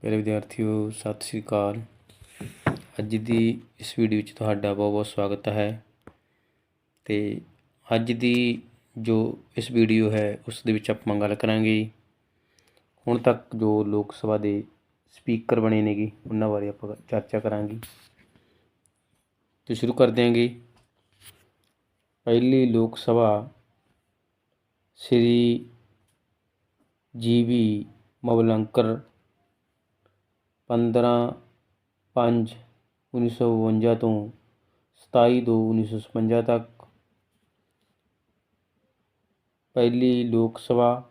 ਪਿਆਰੇ ਵਿਦਿਆਰਥੀਓ, ਸਤਿ ਸ੍ਰੀ ਅਕਾਲ। ਅੱਜ ਦੀ ਇਸ ਵੀਡੀਓ ਵਿੱਚ ਤੁਹਾਡਾ ਬਹੁਤ ਬਹੁਤ ਸਵਾਗਤ ਹੈ। ਤੇ ਅੱਜ ਦੀ ਜੋ ਇਸ ਵੀਡੀਓ ਹੈ, ਉਸ ਦੇ ਵਿੱਚ ਆਪਾਂ ਗੱਲ ਕਰਾਂਗੇ। ਹੁਣ ਤੱਕ ਜੋ ਲੋਕ ਸਭਾ ਦੇ ਸਪੀਕਰ ਬਣੇ ਨੇਗੇ, ਉਹਨਾਂ ਬਾਰੇ ਆਪਾਂ ਚਰਚਾ ਕਰਾਂਗੇ। ਤੇ ਸ਼ੁਰੂ ਕਰ ਦਿਆਂਗੇ ਪਹਿਲੀ ਲੋਕ ਸਭਾ ਸ੍ਰੀ ਜੀਵੀ ਮਵਲੰਕਰ ਪੰਦਰਾਂ ਪੰਜ ਉੱਨੀ ਸੌ ਬਵੰਜਾ ਤੋਂ ਸਤਾਈ ਦੋ ਉੱਨੀ ਸੌ ਛਪੰਜਾ ਤੱਕ ਪਹਿਲੀ ਲੋਕ ਸਭਾ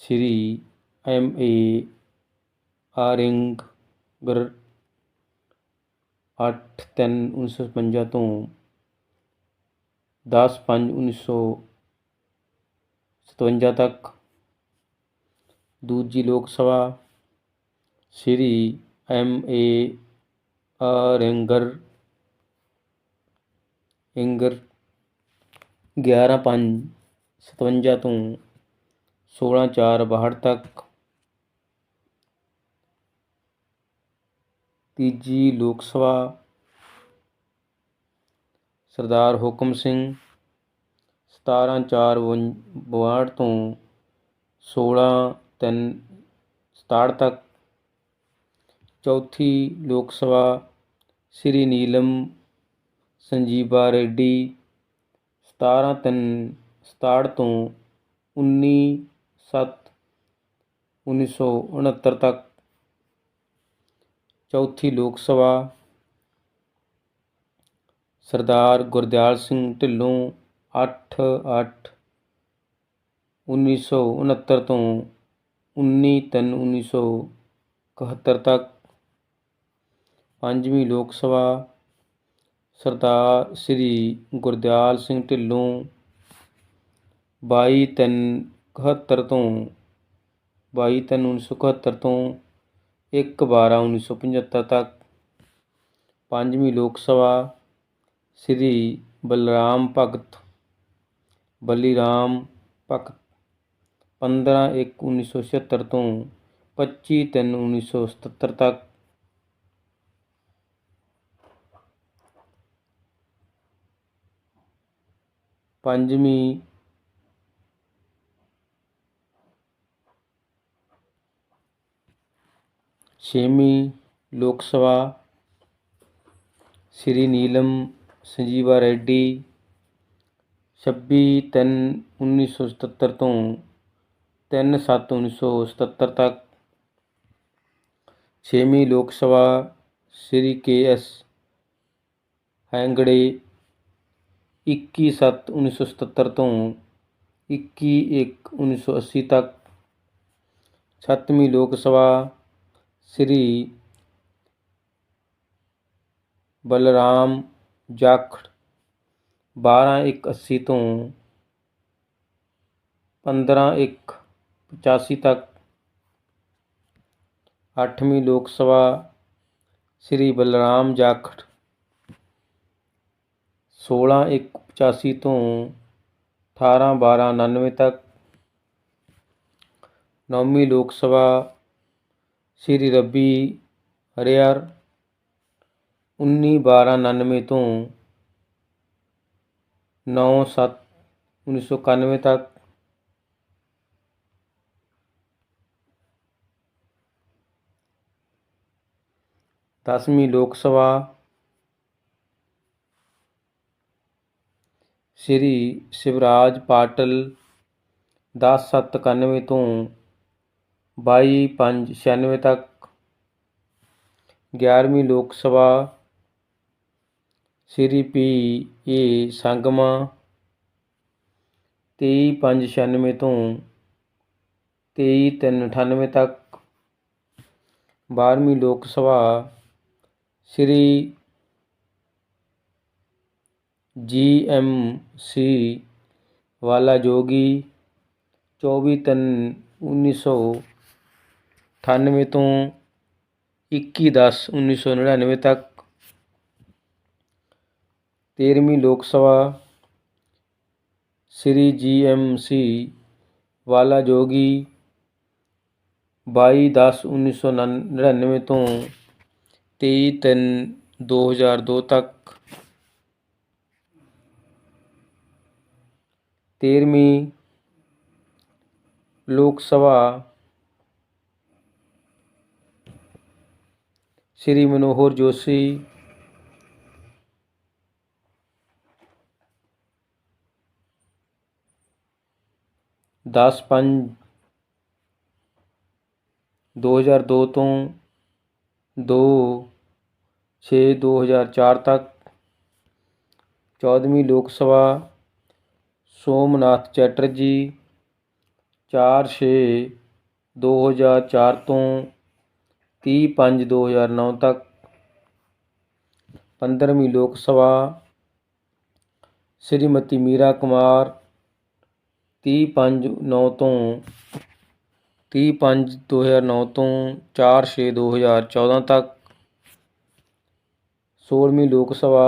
ਸ੍ਰੀ ਐਮ ਏ ਆਰਿੰਗਰ ਅੱਠ ਤਿੰਨ ਉੱਨੀ ਸੌ ਛਪੰਜਾ ਤੋਂ ਦਸ ਪੰਜ ਉੱਨੀ ਸੌ ਸਤਵੰਜਾ ਤੱਕ ਦੂਜੀ ਲੋਕ ਸਭਾ ਸ੍ਰੀ ਐਮ ਏ ਆਰਿੰਗਰ, ਇੰਗਰ ਗਿਆਰਾਂ ਪੰਜ ਸਤਵੰਜਾ ਤੋਂ ਸੋਲਾਂ ਚਾਰ ਬਾਹਠ ਤੱਕ। ਤੀਜੀ ਲੋਕ ਸਭਾ, ਸਰਦਾਰ ਹੁਕਮ ਸਿੰਘ, ਸਤਾਰਾਂ ਚਾਰ ਬਾਹਠ ਤੋਂ ਸੋਲਾਂ ਤਿੰਨ ਸਤਾਹਠ ਤੱਕ। ਚੌਥੀ ਲੋਕ ਸਭਾ ਸ੍ਰੀ ਨੀਲਮ ਸੰਜੀਵਾ ਰੈਡੀ ਸਤਾਰਾਂ ਤਿੰਨ ਸਤਾਹਠ ਤੋਂ ਉੱਨੀ ਸੱਤ ਉੱਨੀ ਸੌ ਉਣਹੱਤਰ ਤੱਕ ਚੌਥੀ ਲੋਕ ਸਭਾ ਸਰਦਾਰ ਗੁਰਦਿਆਲ ਸਿੰਘ ਢਿੱਲੋਂ ਅੱਠ ਅੱਠ ਉੱਨੀ ਸੌ ਉਣਹੱਤਰ ਤੋਂ ਉੱਨੀ ਤਿੰਨ ਉੱਨੀ ਸੌ ਇਕਹੱਤਰ ਤੱਕ ਪੰਜਵੀਂ ਲੋਕ ਸਭਾ ਸਰਦਾਰ ਸ੍ਰੀ ਗੁਰਦਿਆਲ ਸਿੰਘ ਢਿੱਲੋਂ ਬਾਈ ਤਿੰਨ ਇਕਹੱਤਰ ਤੋਂ ਬਾਈ ਤਿੰਨ ਉੱਨੀ ਸੌ ਇਕਹੱਤਰ ਤੋਂ ਇੱਕ ਬਾਰਾਂ ਉੱਨੀ ਸੌ ਪਝੱਤਰ ਤੱਕ ਪੰਜਵੀਂ ਲੋਕ ਸਭਾ ਸ੍ਰੀ ਬਲਰਾਮ ਭਗਤ ਬੱਲੀ ਰਾਮ ਭਗਤ ਪੰਦਰਾਂ ਇੱਕ ਉੱਨੀ ਸੌ ਛਿਹੱਤਰ ਤੋਂ ਪੱਚੀ ਤਿੰਨ ਉੱਨੀ ਸੌ ਸਤੱਤਰ ਤੱਕ पंजी छेवी लोग सभा श्री नीलम संजीवा रेड्डी। छब्बी तीन उन्नीस सौ सतर तो तीन सत्त उन्नीस सौ सतर तक। छेवीं लोग सभा श्री के एस। हैंगड़े। ਐਸ ਹੈਂਗੜੇ ਇੱਕੀ ਸੱਤ ਉੱਨੀ ਸੌ ਸਤੱਤਰ ਤੋਂ ਇੱਕੀ ਇੱਕ ਉੱਨੀ ਸੌ ਅੱਸੀ ਤੱਕ ਸੱਤਵੀਂ ਲੋਕ ਸਭਾ ਸ੍ਰੀ ਬਲਰਾਮ ਜਾਖੜ ਬਾਰਾਂ ਇੱਕ ਅੱਸੀ ਤੋਂ ਪੰਦਰਾਂ ਇੱਕ ਪਚਾਸੀ ਤੱਕ ਅੱਠਵੀਂ ਲੋਕ ਸਭਾ ਸ੍ਰੀ ਬਲਰਾਮ ਜਾਖੜ ਸੋਲ੍ਹਾਂ ਇੱਕ ਪਚਾਸੀ ਤੋਂ ਅਠਾਰਾਂ ਬਾਰਾਂ ਉਣਾਨਵੇਂ ਤੱਕ ਨੌਵੀਂ ਲੋਕ ਸਭਾ ਸ੍ਰੀ ਰੱਬੀ ਹਰਿਆਰ ਉੱਨੀ ਬਾਰਾਂ ਉਣਾਨਵੇਂ ਤੋਂ ਨੌ ਸੱਤ ਉੱਨੀ ਸੌ ਇਕਾਨਵੇਂ ਤੱਕ ਦਸਵੀਂ ਲੋਕ ਸਭਾ ਸ੍ਰੀ ਸ਼ਿਵਰਾਜ ਪਾਟਲ ਦਸ ਸੱਤ ਇਕਾਨਵੇਂ ਤੋਂ ਬਾਈ ਪੰਜ ਛਿਆਨਵੇਂ ਤੱਕ ਗਿਆਰਵੀਂ ਲੋਕ ਸਭਾ ਸ੍ਰੀ ਪੀ ਏ ਸੰਗਮਾ ਤੇਈ ਪੰਜ ਛਿਆਨਵੇਂ ਤੋਂ ਤੇਈ ਤਿੰਨ ਅਠਾਨਵੇਂ ਤੱਕ ਬਾਰ੍ਹਵੀਂ ਲੋਕ ਸਭਾ ਸ੍ਰੀ ਜੀ ਐਮ ਸੀ ਵਾਲਾ ਜੋਗੀ ਚੌਵੀ ਤਿੰਨ ਉੱਨੀ ਸੌ ਅਠਾਨਵੇਂ ਤੋਂ ਇੱਕੀ ਦਸ ਉੱਨੀ ਸੌ ਨੜਿਨਵੇਂ ਤੱਕ। ਤੇਰ੍ਹਵੀਂ ਲੋਕ ਸਭਾ ਸ੍ਰੀ ਜੀ ਐਮ ਸੀ ਵਾਲਾ ਜੋਗੀ ਬਾਈ ਦਸ ਉੱਨੀ ਸੌ ਨੜਿਨਵੇਂ ਤੋਂ ਤੇਈ ਤਿੰਨ ਦੋ ਹਜ਼ਾਰ ਦੋ ਤੱਕ। तेरहवीं लोकसभा श्री मनोहर जोशी दस पंज दो हज़ार दो तो दो छे दो हज़ार चार तक चौदहवीं लोकसभा सोमनाथ चैटर्जी ਸੋਮਨਾਥ ਚੈਟਰਜੀ 4/6/2004 ती दो हज़ार तो नौ तक। पंद्रहवीं ਲੋਕ सभा श्रीमती मीरा कुमार ती पंज नौ तो ती पंज दो हज़ार नौ तो चार छे दो हज़ार चौदह तक। सोलहवीं लोक सभा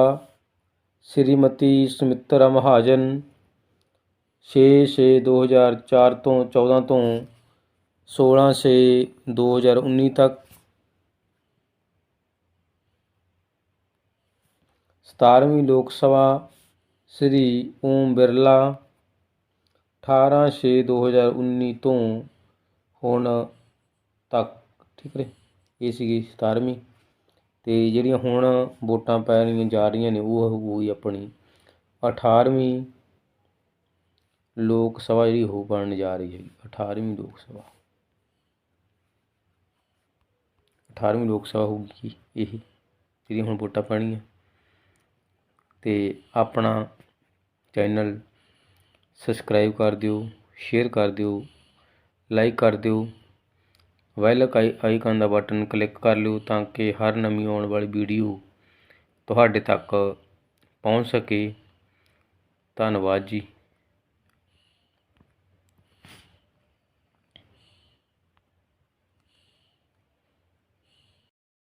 श्रीमती सुमित्रा महाजन 6/6/2004 ਤੋਂ 14 ਤੋਂ 16/6/2019 ਤੱਕ। 17ਵੀਂ ਲੋਕ ਸਭਾ ਸ੍ਰੀ ਓਮ ਬਿਰਲਾ 18/6/2019 ਤੋਂ ਹੁਣ ਤੱਕ। ਠੀਕ ਨੇ ਇਹ ਸੀਗੀ 17ਵੀਂ ਤੇ ਜਿਹੜੀਆਂ ਹੁਣ ਵੋਟਾਂ ਪੈਣੀਆਂ ਜਾ ਰਹੀਆਂ ਨੇ, ਉਹ ਹੋਊਗੀ ਆਪਣੀ 18ਵੀਂ ਲੋਕ ਸਭਾ ਜਿਹੜੀ ਉਹ ਬਣਨ ਜਾ ਰਹੀ ਹੈਗੀ ਅਠਾਰ੍ਹਵੀਂ ਲੋਕ ਸਭਾ। ਅਠਾਰ੍ਹਵੀਂ ਲੋਕ ਸਭਾ ਹੋਊਗੀ ਇਹ ਜਿਹੜੀਆਂ ਹੁਣ ਵੋਟਾਂ ਪੈਣੀਆਂ ਅਤੇ ਆਪਣਾ ਚੈਨਲ ਸਬਸਕ੍ਰਾਈਬ ਕਰ ਦਿਓ, ਸ਼ੇਅਰ ਕਰ ਦਿਓ, ਲਾਈਕ ਕਰ ਦਿਓ। ਵੈਲ ਆਈ, ਆਈਕਨ ਦਾ ਬਟਨ ਕਲਿੱਕ ਕਰ ਲਿਓ ਤਾਂ ਕਿ ਹਰ ਨਵੀਂ ਆਉਣ ਵਾਲੀ ਵੀਡੀਓ ਤੁਹਾਡੇ ਤੱਕ ਪਹੁੰਚ ਸਕੇ। ਧੰਨਵਾਦ ਜੀ।